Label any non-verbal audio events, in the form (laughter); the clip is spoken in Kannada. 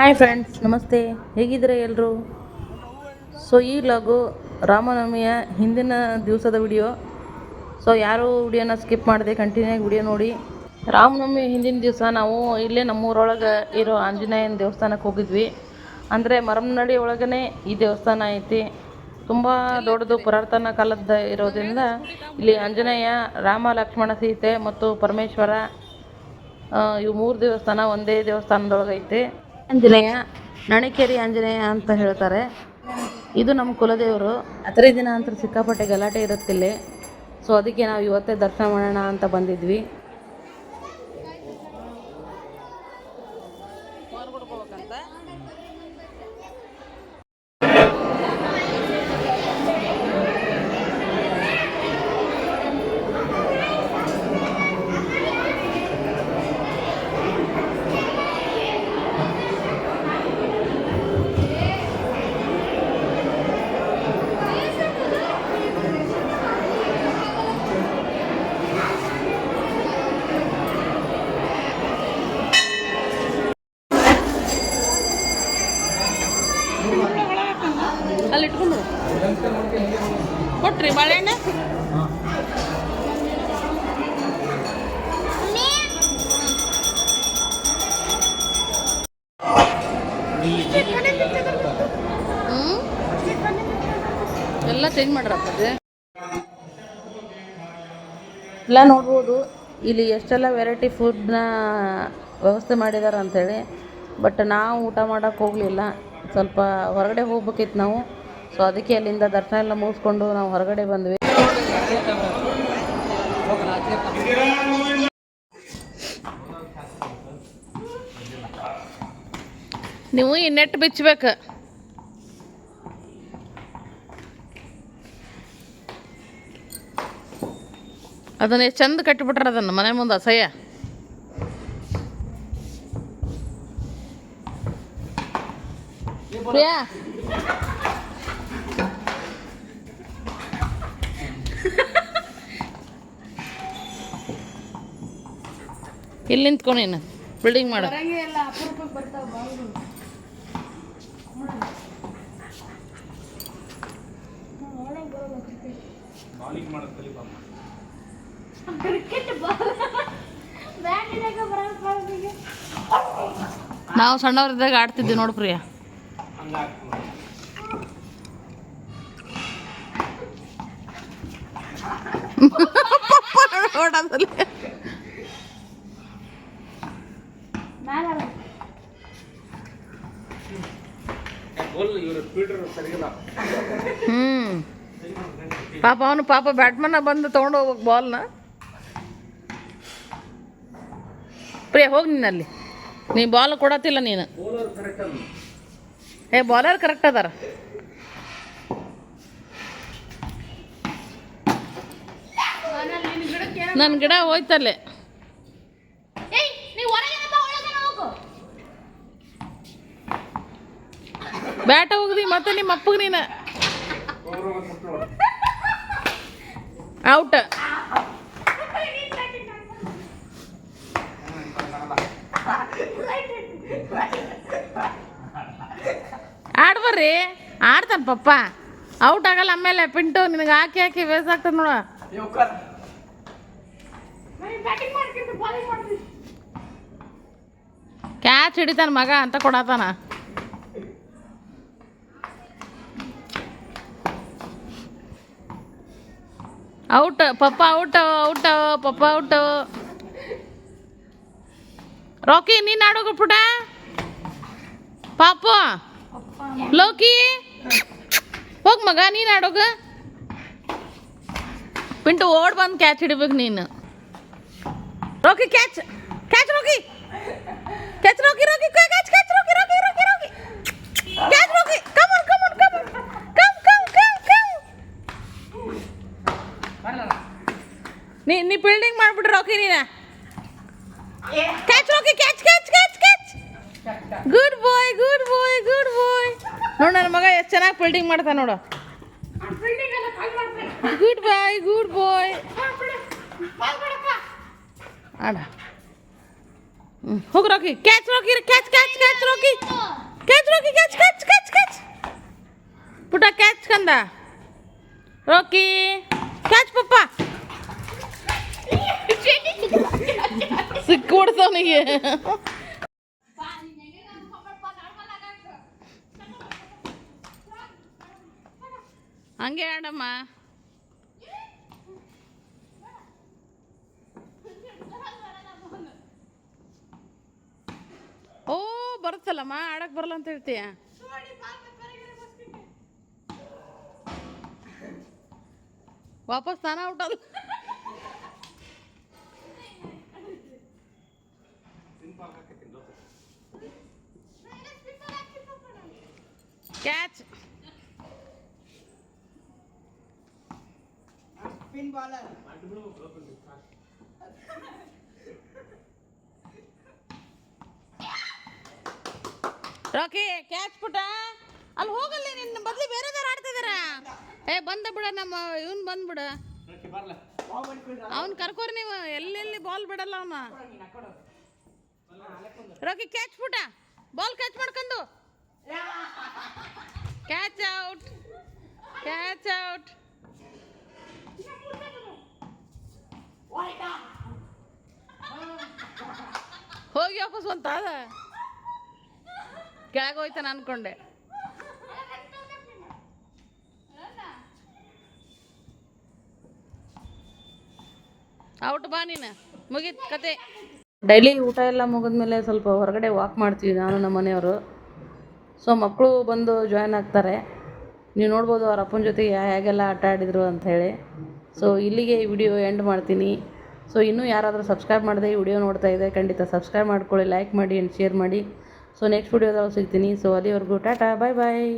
ಹಾಯ್ ಫ್ರೆಂಡ್ಸ್, ನಮಸ್ತೆ. ಹೇಗಿದ್ದೀರಾ ಎಲ್ಲರೂ ಸೊ ಈ ಲಾಗು ರಾಮನವಮಿಯ ಹಿಂದಿನ ದಿವಸದ ವಿಡಿಯೋ ಸೊ ಯಾರು ವಿಡಿಯೋನ ಸ್ಕಿಪ್ ಮಾಡಿದೆ ಕಂಟಿನ್ಯೂ ಆಗಿ ವಿಡಿಯೋ ನೋಡಿ. ರಾಮನವಮಿ ಹಿಂದಿನ ದಿವಸ ನಾವು ಇಲ್ಲೇ ನಮ್ಮೂರೊಳಗೆ ಇರೋ ಆಂಜನೇಯನ ದೇವಸ್ಥಾನಕ್ಕೆ ಹೋಗಿದ್ವಿ. ಅಂದರೆ ಮರಮನಹಳ್ಳಿ ಒಳಗೇ ಈ ದೇವಸ್ಥಾನ ಐತಿ. ತುಂಬ ದೊಡ್ಡದು ಪುರಾತನ ಕಾಲದ ಇರೋದ್ರಿಂದ ಇಲ್ಲಿ ಆಂಜನೇಯ, ರಾಮ, ಲಕ್ಷ್ಮಣ ಸೀತೆ ಮತ್ತು ಪರಮೇಶ್ವರ ಇವು ಮೂರು ದೇವಸ್ಥಾನ ಒಂದೇ ದೇವಸ್ಥಾನದೊಳಗೈತಿ. ಆಂಜನೇಯ, ನಣಿಕೇರಿ ಆಂಜನೇಯ ಅಂತ ಹೇಳ್ತಾರೆ. ಇದು ನಮ್ಮ ಕುಲದೇವರು. ಹತ್ತನೇ ದಿನ ಅಂತ ಸಿಕ್ಕಾಪಟ್ಟೆ ಗಲಾಟೆ ಇರುತ್ತಿಲ್ಲ. ಸೊ ಅದಕ್ಕೆ ನಾವು ಇವತ್ತೇ ದರ್ಶನ ಮಾಡೋಣ ಅಂತ ಬಂದಿದ್ವಿ ಅಲ್ಲಿ ಇಟ್ಕೊಂಡು ಕೊಟ್ರಿ ಬಾಳೆಹಣ್ಣೆ? ಎಲ್ಲ ಚೇಂಜ್ ಮಾಡ್ರಪ್ಪ. ಎಲ್ಲ ನೋಡ್ಬೋದು. ಇಲ್ಲಿ ಎಷ್ಟೆಲ್ಲ ವೆರೈಟಿ ಫುಡ್ನ ವ್ಯವಸ್ಥೆ ಮಾಡಿದ್ದಾರೆ ಅಂಥೇಳಿ ಬಟ್ ನಾವು ಊಟ ಮಾಡೋಕ್ಕೆ ಹೋಗಲಿಲ್ಲ. ಸ್ವಲ್ಪ ಹೊರಗಡೆ ಹೋಗ್ಬೇಕಿತ್ತು ನಾವು. ಸೊ ಅದಕ್ಕೆ ಅಲ್ಲಿಂದ ದರ್ಶನ ಎಲ್ಲ ಮುಗಿಸ್ಕೊಂಡು ನಾವು ಹೊರಗಡೆ ಬಂದ್ವಿ. ನೀವು ಈ ನೆಟ್ ಬಿಚ್ಚಬೇಕು ಅದನ್ನ ಎಷ್ಟು ಚಂದ ಕಟ್ಟಿಬಿಟ್ರ ಅದನ್ನು ಮನೆ ಮುಂದೆ ಅಸಹ್ಯ. ಪ್ರಿಯಾ. ಇಲ್ಲಿ ನಿಂತ್ಕೊ ನೀನು. ಬಿಲ್ಡಿಂಗ್ ಮಾಡ. ನಾವು ಸಣ್ಣವ್ರಿದ್ದಾಗ ಆಡ್ತಿದ್ವಿ ನೋಡು ಪ್ರಿಯ. (laughs) ನೋಡೋದಲ್ಲಿ ಹ್ಮ್. ಪಾಪ ಅವನು ಪಾಪ ಬ್ಯಾಟ್ಮನ್ನ ಬಂದು ತೊಗೊಂಡು ಹೋಗ್ಬೇಕು ಬಾಲ್ನ. ಪ್ರಿಯ ಹೋಗಿ ನಿನ್ನಲ್ಲಿ. ಅಲ್ಲಿ ನೀ ಬಾಲ್ ಕೊಡತ್ತಿಲ್ಲ ನೀನು. ಏ ಬಾಲರ್ ಕರೆಕ್ಟ್ ಅದಾರ. ನನ್ನ ಗಿಡ ಹೋಯ್ತಲ್ಲೇ. ಬ್ಯಾಟ ಹೋಗ್ದಿ, ಮತ್ತೆ ನಿಮ್ಮ ಅಪ್ಪಗೆ ನೀನು. ಔಟ್ ಆಡ್ಬರ್ರಿ, ಆಡ್ತಾನೆ ಪಪ್ಪ. ಔಟ್ ಆಗಲ್ಲ, ಆಮೇಲೆ ಪಿಂಟು ನಿನಗೆ ಹಾಕಿ ಹಾಕಿ ವೇಸ್ಟ್ ಆಗ್ತದೆ ನೋಡ. ಕ್ಯಾಚ್ ಹಿಡಿತಾನ ಮಗ ಅಂತ ಕೊಡತಾನ. ಔಟ್ ಪಪ್ಪ ಔಟ್ ಔಟ್ ಪಪ್ಪ ಔಟ್ ರಾಕಿ ನೀನು ಆಡೋಗ ಪುಟ ಪಾಪು? ಲೋಕಿ? ಹೋಗ್ ಮಗ, ನೀನು ಆಡೋಗ ಪಿಂಟು ಓಡ್ ಬಂದು ಕ್ಯಾಚ್ ಹಿಡಿಬೇಕು ನೀನು. Rocky catch catch Rocky catch Rocky Rocky catch catch Rocky Rocky Rocky Rocky catch Rocky come on ನೀ ನೀ ಫೀಲ್ಡಿಂಗ್ ಮಾಡ್ಬಿಟ್ರೆ ರಾಕಿ ನೀನ catch Rocky catch catch catch catch good boy good boy good boy ನೋಡು ನನ್ನ ಮಗ ಎಷ್ಟು ಚೆನ್ನಾಗಿ ಫೀಲ್ಡಿಂಗ್ ಮಾಡ್ತಾನೆ ನೋಡು ಗುಡ್ ಬಾಯ್ ಗುಡ್ ಬಾಯ್ ಆಡ ಹೋಗಿ Rocky catch Rocky catch catch catch Rocky catch Rocky catch catch catch catch ಪುಟ ಕ್ಯಾಚ್ ಕಂದ ರಾಕಿ ಕ್ಯಾಚ್ ಪಪ್ಪ ಸಿಕ್ಕಿಬಿಡ್ತವನಿಗೆ ಹಂಗೆ ಆಡಮ್ಮ. ಓ ಬರುತ್ತಲ್ಲಮ್ಮ ಆಡಕ್ ಬರಲ್ಲ ಅಂತ ಹೇಳ್ತೀಯ? ವಾಪಸ್ ತಾನ out catch spin bowler Rocky catch ಪುಟ. ಅಲ್ಲಿ ಹೋಗಲ್ಲಿ ನಿನ್ನ ಬದ್ಲಿ ಬೇರೆದವ್ರು ಆಡ್ತಿದಾರ. ಏ, ಬಂದ ಬಿಡ ನಮ್ಮ, ಇವನ್ ಬಂದ್ಬಿಡ ಅವ್ನ್ ಕರ್ಕೋರಿ ನೀವು, ಎಲ್ಲೆಲ್ಲಿ ಬಾಲ್ ಬಿಡಲ್ಲ ಅವನ. ರಾಕಿ ಕ್ಯಾಚ್ ಪುಟ. ಬಾಲ್ ಕ್ಯಾಚ್ ಮಾಡ್ಕೊಂಡು. ಕ್ಯಾಚ್ ಔಟ್ ಕ್ಯಾಚ್ ಔಟ್ ಹೋಗಿ ವಾಪಸ್ ಬಂತ ಅದ ಕೆಳಗೆ ಹೋಯ್ತಾನ ಅನ್ಕೊಂಡೆ. ಔಟ್ ಬಾ ನೀನು. ಮುಗೀತು ಕತೆ. ಡೈಲಿ ಊಟ ಎಲ್ಲ ಮುಗಿದ್ಮೇಲೆ ಸ್ವಲ್ಪ ಹೊರಗಡೆ ವಾಕ್ ಮಾಡ್ತೀವಿ ನಾನು ನಮ್ಮ ಮನೆಯವರು ಸೊ ಮಕ್ಕಳು ಬಂದು ಜಾಯ್ನ್ ಆಗ್ತಾರೆ. ನೀವು ನೋಡ್ಬೋದು ಅವ್ರ ಅಪ್ಪನ ಜೊತೆಗೆ ಹೇಗೆಲ್ಲ ಆಟ ಆಡಿದರು ಅಂಥೇಳಿ ಸೊ ಇಲ್ಲಿಗೆ ಈ ವಿಡಿಯೋ ಎಂಡ್ ಮಾಡ್ತೀನಿ. ಸೊ ಇನ್ನೂ ಯಾರಾದರೂ ಸಬ್ಸ್ಕ್ರೈಬ್ ಮಾಡದೆ ಈ ವಿಡಿಯೋ ನೋಡ್ತಾ ಇದೆ ಖಂಡಿತ ಸಬ್ಸ್ಕ್ರೈಬ್ ಮಾಡ್ಕೊಳ್ಳಿ ಲೈಕ್ ಮಾಡಿ ಆ್ಯಂಡ್ ಶೇರ್ ಮಾಡಿ. ಸೊ ನೆಕ್ಸ್ಟ್ ವಿಡಿಯೋದಲ್ಲಿ ಸಿಗ್ತೀನಿ. ಸೊ ಅಲ್ಲಿವರೆಗೂ ಟಾಟಾ ಬಾಯ್ ಬಾಯ್